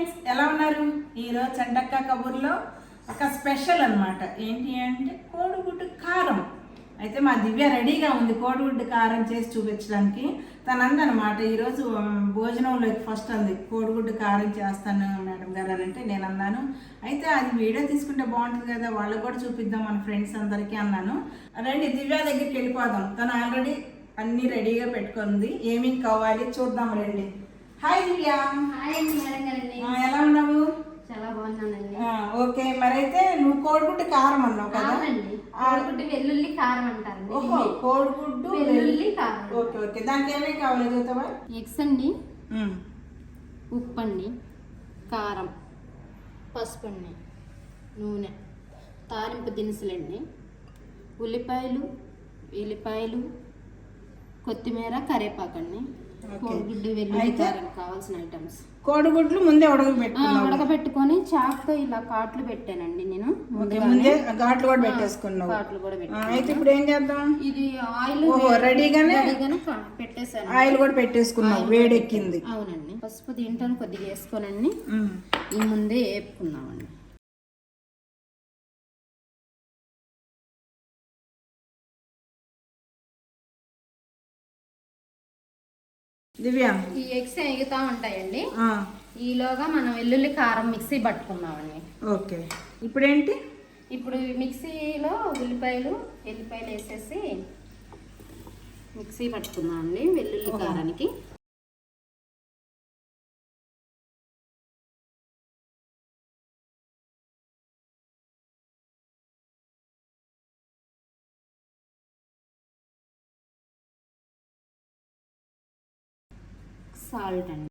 Friends ఎలా ఉన్నారు? ఈరోజు చెండక్క కబూర్లో ఒక స్పెషల్ అనమాట ఏంటి అంటే కోడిగుడ్డు కారం. అయితే మా దివ్య రెడీగా ఉంది కోడిగుడ్డు కారం చేసి చూపించడానికి. తను అందనమాట ఈరోజు భోజనంలోకి ఫస్ట్ అంది కోడిగుడ్డు కారం చేస్తాను మేడం గారు అని అంటే నేను అన్నాను. అయితే అది వీడియో తీసుకుంటే బాగుంటుంది కదా వాళ్ళకు కూడా చూపిద్దాం మన ఫ్రెండ్స్ అందరికీ అన్నాను. రండి దివ్య దగ్గరికి వెళ్ళిపోదాం. తను ఆల్రెడీ అన్నీ రెడీగా పెట్టుకుంది. ఏమేమి కావాలి చూద్దాం రండి. హాయ్ దివ్య ఎలా ఉన్నావు? చాలా బాగున్నానండి. ఓకే. మరైతే నువ్వు కోడిగుడ్డు కారం అన్నావు కదా? కోడిగుడ్డు వెల్లుల్లి కారం అంటారండి ఓహో కోడిగుడ్డు వెల్లుల్లి కారం. Okay okay. దానికి ఏమేమి కావాలి చూద్దామా ఎగ్స్ అండి. ఉప్పు అండి. కారం. పసుపు అండి. నూనె. తాలింపు దినుసులండి. ఉల్లిపాయలు ఎల్లిపాయలు కొత్తిమీర కరివేపాకండి. ఓకే. కోడిగుడ్డు వెల్లుల్లి అయితే- కారం కావాల్సిన ఐటమ్స్ కోడిగుడ్లు ముందే ఉడకబెట్టుకున్నావు ఉడకబెట్టుకొని చాక్తో ఇలా కాట్లు పెట్టానండి నేను. ముందే ఘాట్లు కూడా పెట్టేసుకున్నావు. కాట్లు కూడా పెట్టాను. అయితే ఇప్పుడు ఏం చేద్దాం? ఇది ఆయిల్ రెడీగానే రెడీగానే పెట్టేశాను ఆయిల్ కూడా పెట్టేసుకున్నావు వేడెక్కింది. అవునండి. పసుపు దీంట్లో కొద్దిగా వేసుకోనండి ఈ ముందే వేపుకున్నామండి. దివ్య. ఈ ఎగ్స్ ఎగుతా ఉంటాయండి. ఈలోగా మనం వెల్లుల్లి కారం మిక్సీ పట్టుకున్నామండి ఓకే. ఇప్పుడేంటి? ఇప్పుడు ఈ మిక్సీలో ఉల్లిపాయలు ఎల్లిపాయలు వేసేసి మిక్సీ పట్టుకున్నామండి వెల్లుల్లి. కారానికి. సాల్ట్ అండి.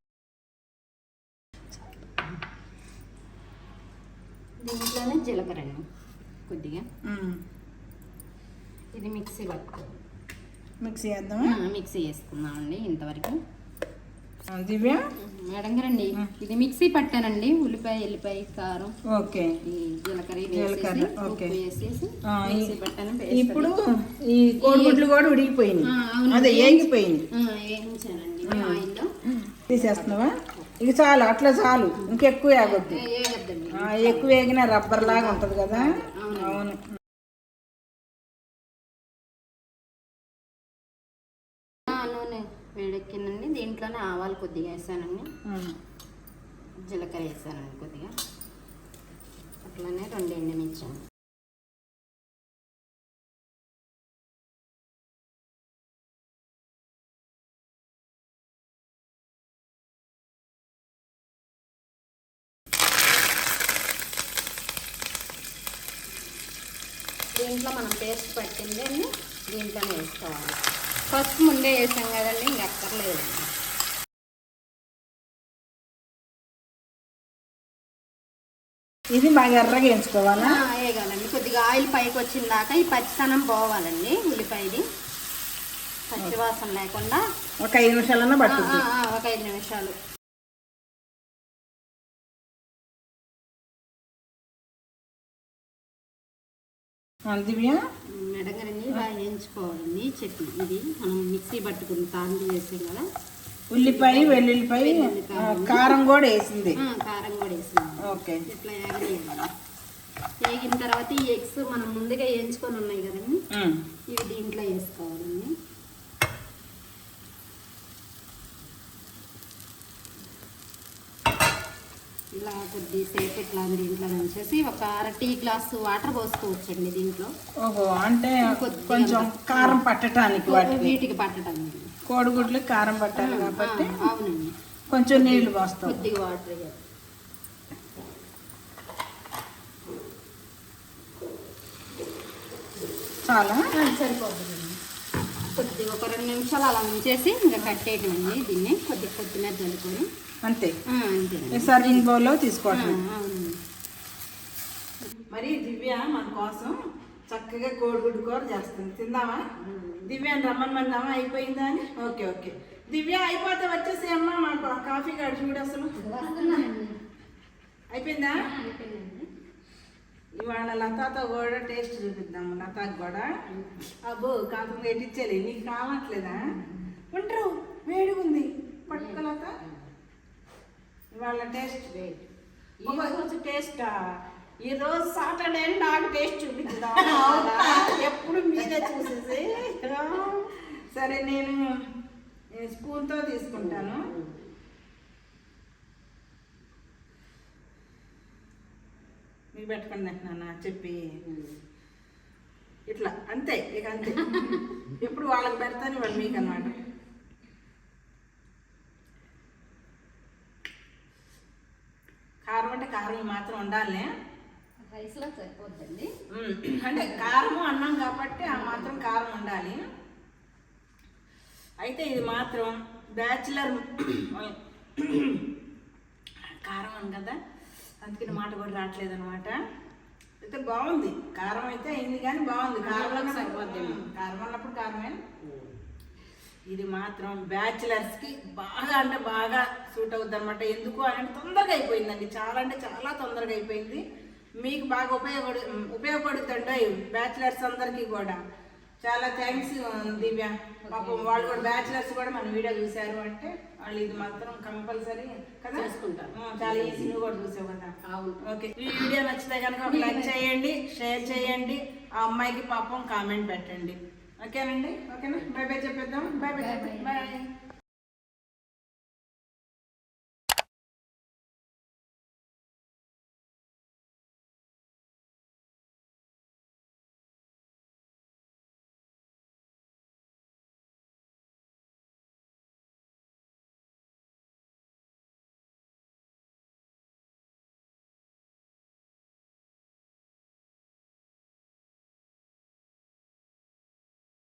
దీంట్లోనే జీలకర్ర అండి కొద్దిగా. ఇది మిక్సీ పట్టుకో మిక్సీ చేద్దామా? మిక్సీ వేసుకుందామండి ఇంతవరకు. దివ్య? మేడం గారండి ఇది మిక్సీ పట్టానండి ఉల్లిపాయ ఎల్లిపాయ కారం. ఓకే. జీలకర్ర జీలకర్ర, ఓకే. వేసేసి మిక్సీ పట్టాను ఇప్పుడు. ఈ కోడిగుడ్లు కూడా ఉడికిపోయింది. అదే ఏగిపోయింది వేయించానండి ఆయిల్లో తీసేస్తున్నావా? ఇక చాలు అట్లా చాలు. ఇంకెక్కువ వేగొద్దు ఎక్కువ వేగిన రబ్బర్ లాగా ఉంటది కదా. అవును. నూనె వేడెక్కిందండి దీంట్లోనే ఆవాలు కొద్దిగా వేసానండి. జీలకర్ర వేసానండి కొద్దిగా. అట్లనే రెండు ఎండుమిర్చి దీంట్లో మనం పేస్ట్ పట్టింది అండి దీంట్లోనే వేసుకోవాలి. ఫస్ట్ ముందే వేసాం కదండి ఇంక అక్కర్లేదండి ఇది బాగా ఎర్రగా వేయించుకోవాలా? వేయగాలండి. కొద్దిగా ఆయిల్ పైకి వచ్చిన దాకా ఈ పచ్చితనం పోవాలండి ఉల్లిపాయది. పచ్చివాసన లేకుండా. ఒక ఐదు నిమిషాలన్నా ఆ, ఒక ఐదు నిమిషాలు. దివ్య మెడగరండి ఇలా వేయించుకోవాలండి చట్నీ. ఇది మనం మిక్సీ పట్టుకుని తాండి వేసాం కదా. ఉల్లిపాయ వెల్లుల్లిపాయ కారం కూడా వేసింది. కారం కూడా వేసాం ఓకే. ఇట్లా వేగనివ్వాలి వేగిన తర్వాత ఈ ఎగ్స్ మనం ముందుగా వేయించుకొని ఉన్నాయి కదండి. ఇవి దీంట్లో వేసుకోవాలండి ఇలా కొద్దిసేపు ఇట్లా దీంట్లో ఉంచేసి ఒక అర టీ గ్లాస్ వాటర్ పోసుకోవచ్చండి దీంట్లో. ఓహో అంటే కొంచెం కారం పట్టడానికి వాటికి. వీటికి పట్టడం కోడిగుడ్లు కారం పట్టాలి కాబట్టి అవునండి. కొంచెం నీళ్ళు పోస్తాం. కొద్దిగా వాటర్ చాలా? సరిపోతుంది. నిమిషాలు అలా ఉంచేసి ఇంకా కట్టేయటమండి దీన్ని కొద్దిగా కొత్తిమీర చల్లుకొని. అంతే. అంతేనండి. సర్వింగ్ బౌల్లో తీసుకోవటం మరి దివ్య మన కోసం చక్కగా కోడిగుడ్డు కూర చేస్తుంది. తిందామా? దివ్య రమ్మనమన్నామా అయిపోయిందా అని? Okay okay. దివ్య అయిపోతే వచ్చేసి అమ్మ మాకు కాఫీ కాడ చూడు అసలు. అయిపోయిందా? ఇవాళ లతాతో కూడా టేస్ట్ చూపిద్దాము లతాకు కూడా. అబ్బో కాకుండా ఎట్టించాలి నీకు కావట్లేదా? ఉంటారు వేడిగా ఉంది పట్టుకో లత. వాళ్ళ టేస్ట్. ఈ రోజు టేస్ట్? ఈ రోజు సాటర్డే నాకు టేస్ట్ చూపించుదాం ఎప్పుడు మీరే చూసేసి సరే నేను స్పూన్తో తీసుకుంటాను. మీకు పెట్టుకోండి నాన్న చెప్పి. ఇట్లా అంతే ఇక అంతే. ఎప్పుడు వాళ్ళకి పెడతాను వాళ్ళు మీకు అన్నమాట కారం అంటే కారం మాత్రం ఉండాలి. రైస్లో సరిపోద్దండి. అంటే కారము అన్నం కాబట్టి ఆ మాత్రం కారం ఉండాలి. అయితే ఇది మాత్రం బ్యాచులర్ కారం అని కదా అందుకని మాట కూడా రావట్లేదు అనమాట అయితే బాగుంది. కారం అయితే అయింది కానీ బాగుంది. కారం సరిపోద్ది. కారం అన్నప్పుడు కారమే. ఇది మాత్రం బ్యాచిలర్స్కి బాగా అంటే బాగా సూట్ అవుద్ది అనమాట ఎందుకు అని అంటే తొందరగా అయిపోయిందండి. చాలా అంటే చాలా తొందరగా అయిపోయింది. మీకు బాగా ఉపయోగపడు ఉపయోగపడుతుండే బ్యాచిలర్స్ అందరికీ కూడా. చాలా థ్యాంక్స్ దివ్య. పాపం వాళ్ళు కూడా బ్యాచిలర్స్ కూడా మన వీడియో చూశారు అంటే వాళ్ళు ఇది మాత్రం కంపల్సరీ కదా? చేసుకుంటారు. చాలా ఈజీ నువ్వు కూడా చూసావు కదా? ఓకే. ఈ వీడియో నచ్చితే కనుక ఒక లైక్ చేయండి షేర్ చేయండి ఆ అమ్మాయికి పాపం కామెంట్ పెట్టండి. ఓకేనండి? ఓకేనా? బై బై చెప్పేద్దాం బై బై. బాయ్